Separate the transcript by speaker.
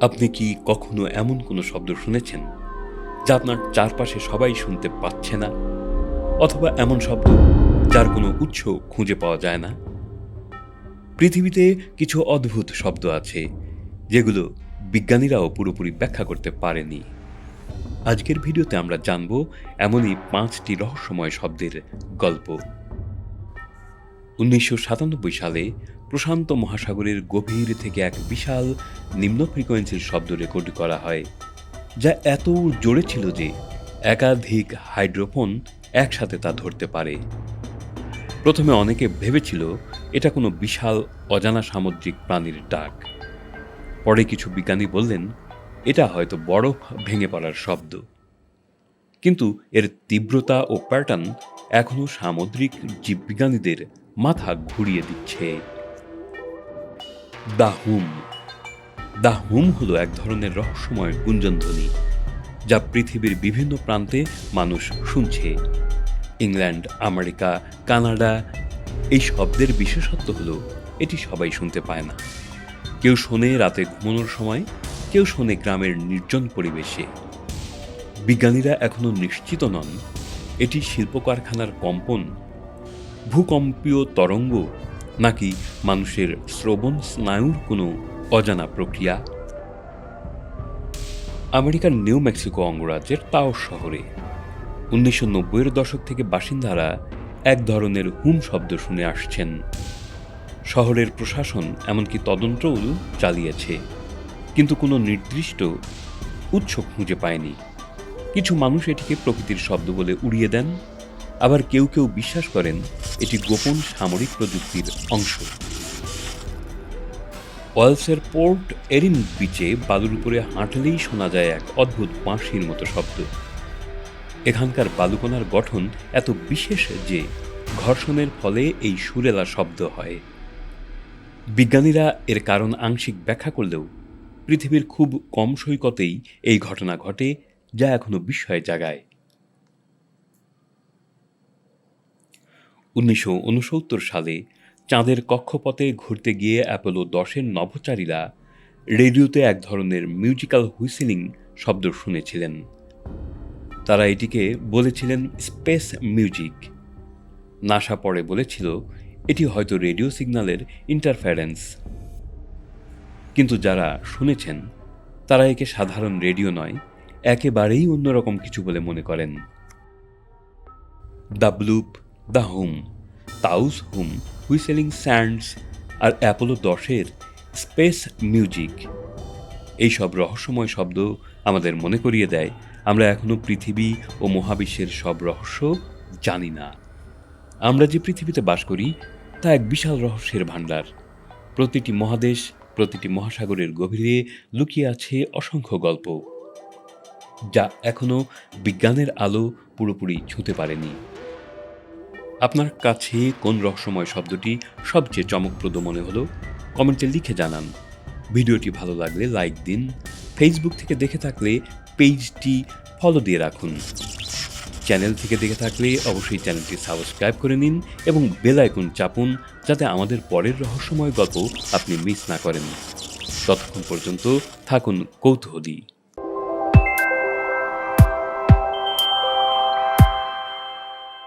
Speaker 1: আপনি কি কখনো এমন কোনো শব্দ শুনেছেন যা আপনার চারপাশে সবাই শুনতে পাচ্ছে না? অথবা এমন শব্দ যার কোনো উৎস খুঁজে পাওয়া যায় না? পৃথিবীতে কিছু অদ্ভুত শব্দ আছে, যেগুলো বিজ্ঞানীরাও পুরোপুরি ব্যাখ্যা করতে পারেনি। আজকের ভিডিওতে আমরা জানব এমনই পাঁচটি রহস্যময় শব্দের গল্প। উনিশশো সাতানব্বই সালে প্রশান্ত মহাসাগরের গভীর থেকে এক বিশাল নিম্ন ফ্রিকোয়েন্সির শব্দ রেকর্ড করা হয়, যা এত জোরে ছিল যে একাধিক হাইড্রোফোন একসাথে তা ধরতে পারে। প্রথমে অনেকে ভেবেছিল এটা কোনো বিশাল অজানা সামুদ্রিক প্রাণীর ডাক। পরে কিছু বিজ্ঞানী বললেন, এটা হয়তো বরফ ভেঙে পড়ার শব্দ। কিন্তু এর তীব্রতা ও প্যাটার্ন এখনও সামুদ্রিক জীববিজ্ঞানীদের মাথা ঘুরিয়ে দিচ্ছে। দ্য হুম দ্য হুম হলো এক ধরনের রহস্যময় গুঞ্জনধ্বনি যা পৃথিবীর বিভিন্ন প্রান্তে মানুষ শুনছে। ইংল্যান্ড, আমেরিকা, কানাডা, এই শব্দের বিশেষত্ব হলো এটি সবাই শুনতে পায় না। কেউ শোনে রাতে ঘুমানোর সময়, কেউ শোনে গ্রামের নির্জন পরিবেশে। বিজ্ঞানীরা এখনও নিশ্চিত নন, এটি শিল্প কারখানার কম্পন, ভূকম্পীয় তরঙ্গ নাকি মানুষের শ্রবণ স্নায়ুর কোনো অজানা প্রক্রিয়া? আমেরিকার নিউ মেক্সিকো অঙ্গরাজ্যের তাও শহরে। উনিশশো নব্বইয়ের দশক থেকে বাসিন্দারা এক ধরনের হুম শব্দ শুনে আসছেন। শহরের প্রশাসন এমনকি তদন্তও চালিয়েছে। কিন্তু কোনো নির্দিষ্ট উৎস খুঁজে পায়নি। কিছু মানুষ এটিকে প্রকৃতির শব্দ বলে উড়িয়ে দেন। আবার কেউ কেউ বিশ্বাস করেন, এটি গোপন সামরিক প্রযুক্তির অংশ। ওয়েলসের পোর্ট এরিন বিচে বালুর উপরে হাঁটলেই শোনা যায় এক অদ্ভুত বাঁশির মতো শব্দ। এখানকার বালুকণার গঠন এত বিশেষ যে ঘর্ষণের ফলে এই সুরেলা শব্দ হয়। বিজ্ঞানীরা এর কারণ আংশিক ব্যাখ্যা করলেও পৃথিবীর খুব কম সৈকতেই এই ঘটনা ঘটে, যা এখনও বিস্ময় জাগায়। উনিশশো উনসত্তর সালে চাঁদের কক্ষপথে ঘুরতে গিয়ে অ্যাপোলো দশের নভোচারীরা রেডিওতে এক ধরনের মিউজিক্যাল হুইসেলিং শব্দ শুনেছিলেন। তারা এটিকে বলেছিলেন স্পেস মিউজিক। নাসা পরে বলেছিল, এটি হয়তো রেডিও সিগন্যালের ইন্টারফারেন্স। কিন্তু যারা শুনেছেন, তারা একে সাধারণ রেডিও নয়, একেবারেই অন্যরকম কিছু বলে মনে করেন। The bloop the hum, Taos hum, whistling sands R Apollo দশের স্পেস মিউজিক। এইসব রহস্যময় শব্দ আমাদের মনে করিয়ে দেয়, আমরা এখনও পৃথিবী ও মহাবিশ্বের সব রহস্য জানি না। আমরা যে পৃথিবীতে বাস করি, তা এক বিশাল রহস্যের ভাণ্ডার। প্রতিটি মহাদেশ, প্রতিটি মহাসাগরের গভীরে লুকিয়ে আছে অসংখ্য গল্প, যা এখনও বিজ্ঞানের আলো পুরোপুরি ছুঁতে পারেনি। আপনার কাছে কোন রহস্যময় শব্দটি সবচেয়ে চমকপ্রদ মনে হলো? কমেন্টে লিখে জানান। ভিডিওটি ভালো লাগলে লাইক দিন। ফেসবুক থেকে দেখে থাকলে পেজটি ফলো দিয়ে রাখুন। চ্যানেল থেকে দেখে থাকলে অবশ্যই চ্যানেলটি সাবস্ক্রাইব করে নিন এবং বেল আইকন চাপুন যাতে আমাদের পরের রহস্যময় গল্প আপনি মিস না করেন। ততক্ষণ পর্যন্ত থাকুন কৌতূহলী।